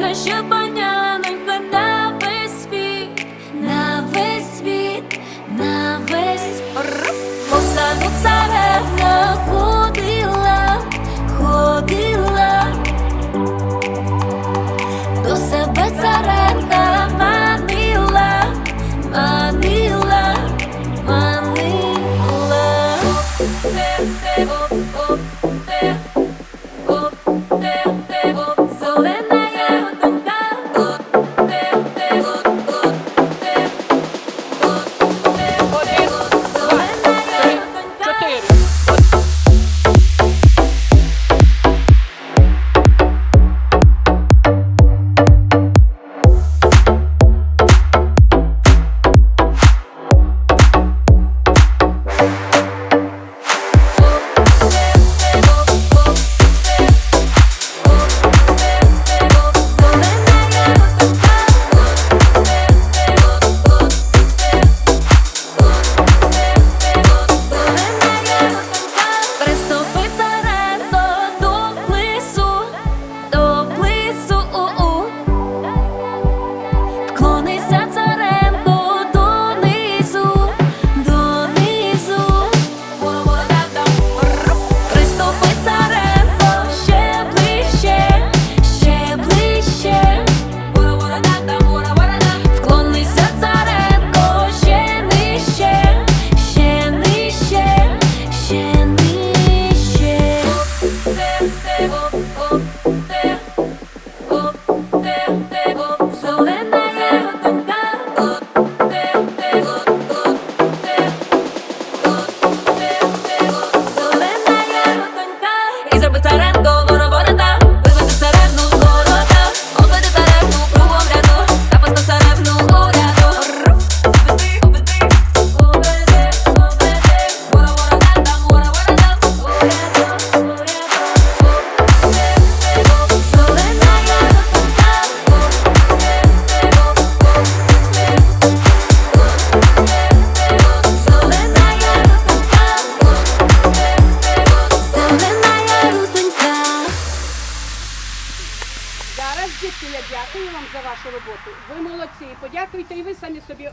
Краще баняненька на весь світ, на весь світ, на весь посаду царевна ходила, ходила. До себе царенка манила, манила, манила. дякую вам за вашу роботу. Ви молодці. Подякуйте і ви самі собі.